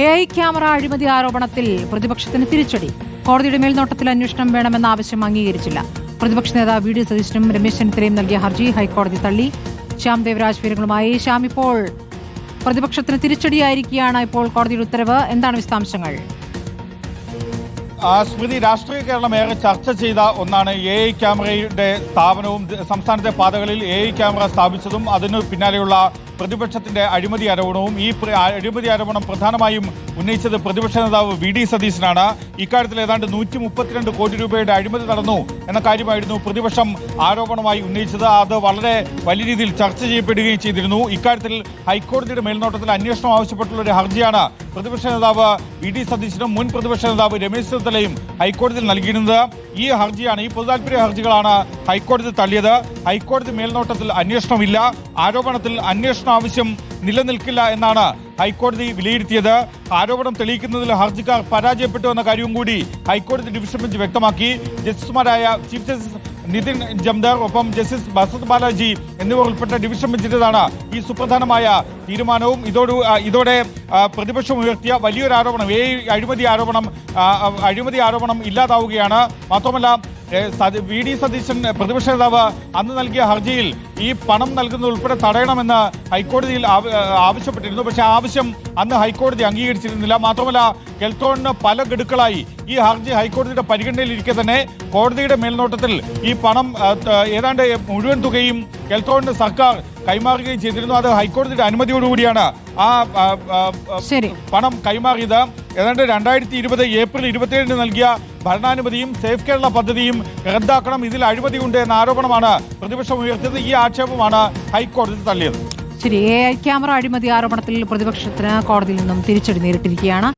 A I camera അഴിമതി ആരോപണത്തിൽ പ്രതിപക്ഷത്തിന് തിരിച്ചടി. കോടതിയുടെ മേൽനോട്ടത്തിൽ അന്വേഷണം വേണമെന്ന ആവശ്യം അംഗീകരിച്ചില്ല. പ്രതിപക്ഷ നേതാവ് വി ഡി സതീശനും രമേശ് ചെന്നിത്തലയും നൽകിയ ഹർജി ഹൈക്കോടതി തള്ളി. ശ്യാം ദേവരാജ് വിവരങ്ങളുമായി ശ്യാം ഇപ്പോൾ പ്രതിപക്ഷത്തിന് തിരിച്ചടിയായിരിക്കുകയാണ് ഇപ്പോൾ കോടതിയുടെ ഉത്തരവ്. എന്താണ് വിശദാംശങ്ങൾ? സ്മൃതി രാഷ്ട്രീയ കേരളം ഏറെ ചർച്ച ചെയ്ത ഒന്നാണ് എ ഐ ക്യാമറയുടെ സ്ഥാപനവും സംസ്ഥാനത്തെ പാതകളിൽ എ ഐ ക്യാമറ സ്ഥാപിച്ചതും അതിനു പിന്നാലെയുള്ള പ്രതിപക്ഷത്തിന്റെ അഴിമതി ആരോപണവും ഈ അഴിമതി ആരോപണം പ്രധാനമായും ഉന്നയിച്ചത് പ്രതിപക്ഷ നേതാവ് വി ഡി സതീശനാണ്. ഇക്കാര്യത്തിൽ ഏതാണ്ട് നൂറ്റി മുപ്പത്തിരണ്ട് കോടി രൂപയുടെ അഴിമതി നടന്നു. എന്ന കാര്യമായിരുന്നു പ്രതിപക്ഷം ആരോപണമായി ഉന്നയിച്ചത്. അത് വളരെ വലിയ രീതിയിൽ ചർച്ച ചെയ്യപ്പെടുകയും ചെയ്തിരുന്നു. ഇക്കാര്യത്തിൽ ഹൈക്കോടതിയുടെ മേൽനോട്ടത്തിൽ അന്വേഷണം ആവശ്യപ്പെട്ടുള്ള ഒരു ഹർജിയാണ് പ്രതിപക്ഷ നേതാവ് വി ഡി സതീശനും മുൻ പ്രതിപക്ഷ നേതാവ് രമേശ് ചെന്നിത്തലയും ഹൈക്കോടതിയിൽ നൽകിയിരുന്നത്. ഈ ഹർജിയാണ് ഈ പൊതുതാൽപര്യ ഹർജികളാണ് ഹൈക്കോടതി തള്ളിയത്. ഹൈക്കോടതി മേൽനോട്ടത്തിൽ അന്വേഷണമില്ല. ആരോപണത്തിൽ അന്വേഷണ ആവശ്യം നിലനിൽക്കില്ല എന്നാണ് ഹൈക്കോടതി വിലയിരുത്തിയത്. ആരോപണം തെളിയിക്കുന്നതിൽ ഹർജിക്കാർ പരാജയപ്പെട്ടു എന്ന കാര്യവും കൂടി ഹൈക്കോടതി ഡിവിഷൻ ബെഞ്ച് വ്യക്തമാക്കി. ജസ്റ്റിസുമാരായ ചീഫ് ജസ്റ്റിസ് നിതിൻ ജംദർ ഒപ്പം ജസ്റ്റിസ് ബസന്ത് ബാലാജി എന്നിവർ ഉൾപ്പെട്ട ഡിവിഷൻ ബെഞ്ചിന്റേതാണ് ഈ സുപ്രധാനമായ തീരുമാനവും. ഇതോട് ഇതോടെ പ്രതിപക്ഷം ഉയർത്തിയ വലിയൊരു ആരോപണം ഏ അഴിമതി ആരോപണം അഴിമതി ആരോപണം ഇല്ലാതാവുകയാണ്. മാത്രമല്ല വി ഡി സതീശൻ പ്രതിപക്ഷ നേതാവ് അന്ന് നൽകിയ ഹർജിയിൽ ഈ പണം നൽകുന്നത് ഉൾപ്പെടെ തടയണമെന്ന് ഹൈക്കോടതിയിൽ ആവശ്യപ്പെട്ടിരുന്നു. പക്ഷേ ആവശ്യം അന്ന് ഹൈക്കോടതി അംഗീകരിച്ചിരുന്നില്ല. മാത്രമല്ല കെൽത്തോണിന് പല ഗഡുക്കളായി ഈ ഹർജി ഹൈക്കോടതിയുടെ പരിഗണനയിലിരിക്കെ തന്നെ കോടതിയുടെ മേൽനോട്ടത്തിൽ ഈ പണം ഏതാണ്ട് മുഴുവൻ തുകയും കെൽത്തോണിന് സർക്കാർ കൈമാറുകയും ചെയ്തിരുന്നു. അത് ഹൈക്കോടതിയുടെ അനുമതിയോടുകൂടിയാണ് ആ. പണം കൈമാറിയത്. ഏതാണ്ട് രണ്ടായിരത്തി ഇരുപത് ഏപ്രിൽ ഇരുപത്തിയേഴിന് നൽകിയ ഭരണാനുമതിയും സേഫ് കേരള പദ്ധതിയും റദ്ദാക്കണം. ഇതിൽ അഴിമതിയുണ്ട് എന്ന ആരോപണമാണ് പ്രതിപക്ഷം ഉയർത്തിയത്. ഈ ആക്ഷേപമാണ് ഹൈക്കോടതി തള്ളിയത്. ശരി എ ഐ ക്യാമറ അഴിമതി ആരോപണത്തിൽ പ്രതിപക്ഷത്തിന് കോടതിയിൽ നിന്നും തിരിച്ചടി നേരിട്ടിരിക്കുകയാണ്.